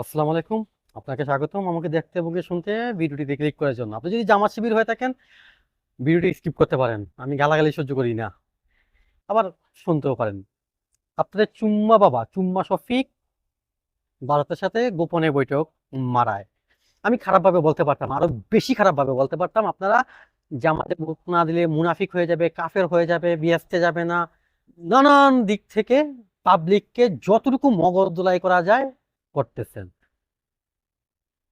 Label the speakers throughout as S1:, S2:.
S1: আসসালামু আলাইকুম। আপনাকে স্বাগতম। আমাকে দেখতে এবং শুনতে ভিডিওটিতে ক্লিক করার জন্য। আপনি যদি জামাত শিবির হয়ে থাকেন, ভিডিওটি স্কিপ করতে পারেন। আমি গালাগালি সহ্য করি না। আবার শুনতেও পারেন। আপনাদের চুম্মা বাবা, চুম্মা শফিক ভারতের সাথে গোপনে বৈঠক মারায়। আমি খারাপভাবে বলতে পারতাম, আরও বেশি খারাপভাবে বলতে পারতাম। আপনারা জামাতে ভোট না দিলে মুনাফিক হয়ে যাবে, কাফের হয়ে যাবে, বিয়াসতে যাবে না। নানান দিক থেকে পাবলিককে যতটুকু মগজ দোলাই করা যায় করতেছেন?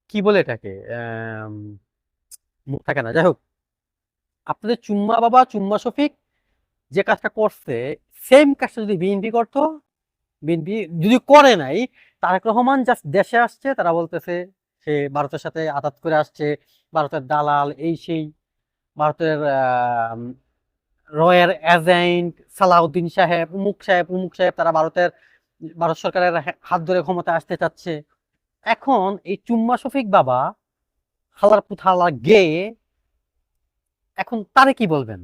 S1: কি বলে এটাকে? মুখ থাকে না। যাই হোক আপনাদের চুম্মা বাবা, চুম্মা শফিক যে কাজটা করছে সেম কাজটা যদি বিএনপি করতো বিএনপি যদি করে নাই, তারেক রহমান জাস্ট দেশে আসছে, তারা বলতেছে, সে ভারতের সাথে আঘাত করে আসছে, ভারতের দালাল, এই সেই, ভারতের রয়ের এজেন্ট সালাউদ্দিন সাহেব, উমুক সাহেব উমুক সাহেব, তারা ভারতের ভারত সরকারের হাত ধরে ক্ষমতা আসতে চাচ্ছে। এখন এই চুম্মা শফিক বাবা হালার পুথালা গে, এখন তারে কি বলবেন?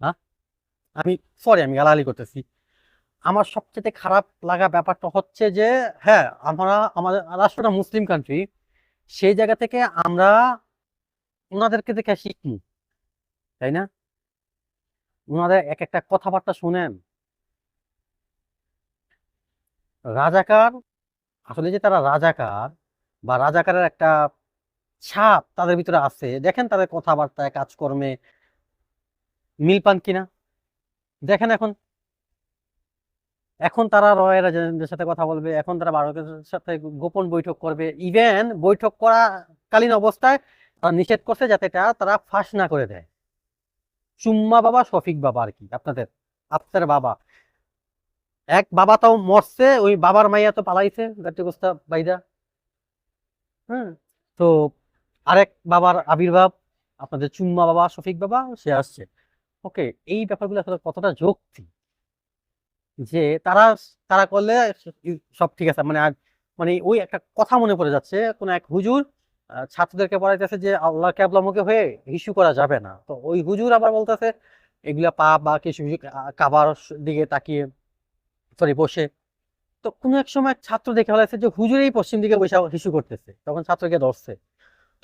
S1: হ্যাঁ আমি সরি আমি গালাগালি করতেছি। আমার সবচেয়ে খারাপ লাগা ব্যাপারটা হচ্ছে যে হ্যাঁ আমরা, আমাদের রাষ্ট্রটা মুসলিম কান্ট্রি সেই জায়গা থেকে আমরা ওনাদেরকে দেখে শিখি তাই না? ওনাদের এক একটা কথাবার্তা শুনেন। রাজাকার, আসলে যে তারা রাজাকার বা রাজাকারের একটা ছাপ তাদের ভিতরে আছে, দেখেন তাদের কথাবার্তায়, কাজকর্মে মিল পান কিনা? দেখেন এখন। এখন তারা রয়ের এজেন্টদের সাথে কথা বলবে, এখন তারা ভারতের সাথে গোপন বৈঠক করবে। ইভেন বৈঠক করাকালীন অবস্থায় তারা নিষেধ করছে যাতে এটা তারা ফাঁস না করে দেয়। চুম্মা বাবা, শফিক বাবা আর কি, আপনাদের আপনার বাবা। এক বাবা তাও মরছে, ওই বাবার মাইয়া তো পালাইছে গাটিগোস্তা বাইদা। হ্যাঁ তো আরেক বাবার আবির্ভাব, আপনাদের চুম্মা বাবা, শফিক বাবা, সে আসছে। ওকে, এই ব্যাপারগুলো আসলে কতটা যুক্তি যে তারা তারা করলে সব ঠিক আছে মানে আর মানে ওই একটা কথা মনে পড়ে যাচ্ছে, কোন এক হুজুর ছাত্রদেরকে পড়াইতেছে যে আল্লাহ ক্যাবলামুখে হয়ে হিসু করা যাবে না। তো ওই হুজুর আবার বলতেছে, এগুলা পাপ বা কিছু কাবার দিকে তাকিয়ে সরি বসে। তো কোনো এক সময় ছাত্র দেখে ফেলাইছে যে হুজুর এই পশ্চিম দিকে বসে হিসু করতেছে। তখন ছাত্রকে ধরছে।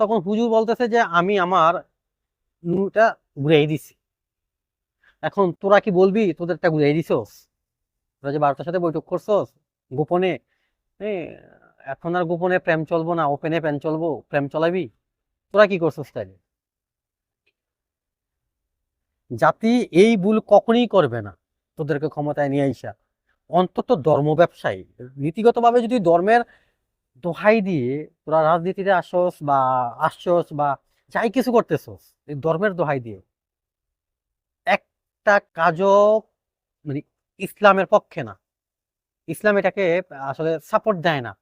S1: তখন হুজুর বলতেছে যে, আমি আমার নুটা ঘুরাই দিছি। এখন তোরা কি বলবি? তোদেরটা ঘুরাই দিছস? তোরা যে ভারতের সাথে বৈঠক করছস? গোপনে? এখন আর গোপনে প্রেম চলবো না। ওপেনে প্রেম চলবো। প্রেম চলাবি? তোরা কি করছস তাইলে? জাতি এই ভুল কখনই করবে না। তোদেরকে ক্ষমতায় নিয়ে আইসা। অন্তত ধর্ম ব্যবসায়ী। নীতিগতভাবে যদি ধর্মের দোহাই দিয়ে তোরা রাজনীতিতে আসস বা আসছস বা যাই কিছু করতেছস ধর্মের দোহাই দিয়ে একটা কাজও মানে ইসলামের পক্ষে না। ইসলাম এটাকে আসলে সাপোর্ট দেয় না।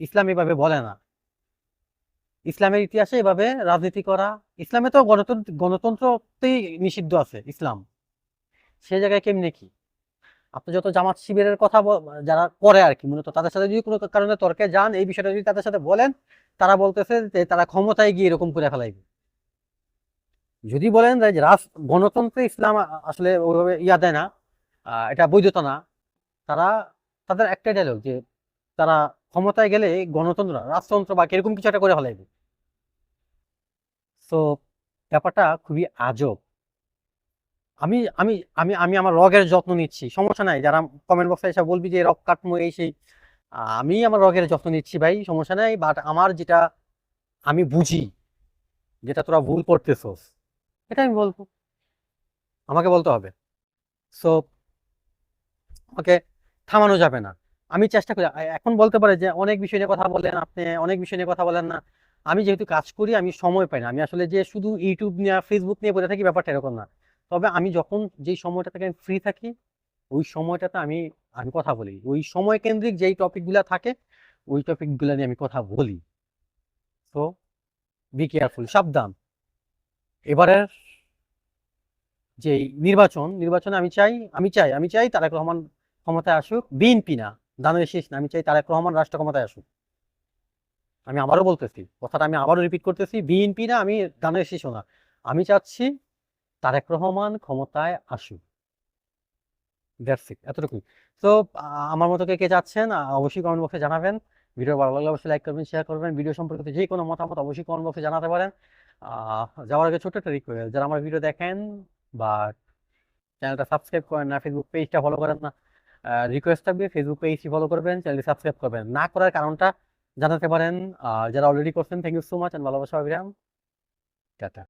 S1: ইসলাম এভাবে বলে না। ইসলামের ইতিহাসে এভাবে রাজনীতি করা, ইসলামে তো গণতন্ত্র, গণতন্ত্রতেই নিষিদ্ধ আছে ইসলাম। সে জায়গায় কেমনে কি? আপনি যত জামাত শিবিরের কথা যারা করে আর কি, মূলত তাদের সাথে যদি কোনো কারণে তর্কে যান, এই বিষয়টা যদি তাদের সাথে বলেন, তারা বলতেছে যে তারা ক্ষমতায় গিয়ে এরকম করে ফেলাইবে। যদি বলেন যে রাজ, গণতন্ত্রে ইসলাম আসলে ওইভাবে ইয়া দেয় না এটা বৈধতা না, তারা, তাদের একটাই ডায়লগ যে তারা ক্ষমতায় গেলে গণতন্ত্র, রাজতন্ত্র বা এরকম কিছু একটা করে ফেলাইবে। তো ব্যাপারটা খুবই আজব। আমি আমি আমি আমি আমার রগের যত্ন নিচ্ছি। সমস্যা নাই, যারা কমেন্ট বক্সে এসে বলবি যে রগ কাটমো এই সেই আমি আমার রগের যত্ন নিচ্ছি ভাই, সমস্যা নাই বাট আমার যেটা আমি বুঝি, যেটা তোরা ভুল করতেছস, এটা আমি বলব। আমাকে বলতে হবে। সো আমাকে থামানো যাবে না। আমি চেষ্টা করি এখন বলতে পারে যে অনেক বিষয় নিয়ে কথা বলেন আপনি, অনেক বিষয় নিয়ে কথা বলেন না। আমি যেহেতু কাজ করি, আমি সময় পাই না। আমি আসলে যে শুধু ইউটিউব নিয়ে ফেসবুক নিয়ে বলে থাকি, ব্যাপারটা এরকম না। তবে আমি যখন যেই সময়টা থেকে আমি ফ্রি থাকি, ওই সময়টাতে আমি আমি কথা বলি। ওই সময় কেন্দ্রিক যেই টপিকগুলো থাকে, ওই টপিকগুলো নিয়ে আমি কথা বলি। তো বি কেয়ারফুল সাবধান। এবারের যে নির্বাচন, নির্বাচনে আমি চাই আমি চাই আমি চাই তারেক রহমান ক্ষমতায় আসুক, বিএনপি না দানের শেষ না, আমি চাই তারেক রহমান রাষ্ট্র ক্ষমতায় আসুক। আমি আবারও বলতেছি, কথাটা আমি আবারও রিপিট করতেছি, বিএনপি না, আমি দানের শেষও না। আমি চাচ্ছি তারেক রহমান ক্ষমতায় আসুক। এতটুকুই। তো আমার মতো কে কে চাচ্ছেন আহ, অবশ্যই কমেন্ট বক্সে জানাবেন। ভিডিও ভালো লাগলে অবশ্যই লাইক করবেন শেয়ার করবেন। ভিডিও সম্পর্কিত যে কোনো মতামত অবশ্যই কমেন্ট বক্সে জানাতে পারেন। যাওয়ার আগে ছোট্ট একটা রিকোয়েস্ট যারা আমার ভিডিও দেখেন বা চ্যানেলটা সাবস্ক্রাইব করেন না ফেসবুক পেজটা ফলো করেন না রিকোয়েস্ট থাকবে ফেসবুক পেজটি ফলো করবেন চ্যানেলটি সাবস্ক্রাইব করবেন। না করার কারণটা জানাতে পারেন। যারা অলরেডি করছেন thank you so much and ভালোবাসা অবিরাম। টাটা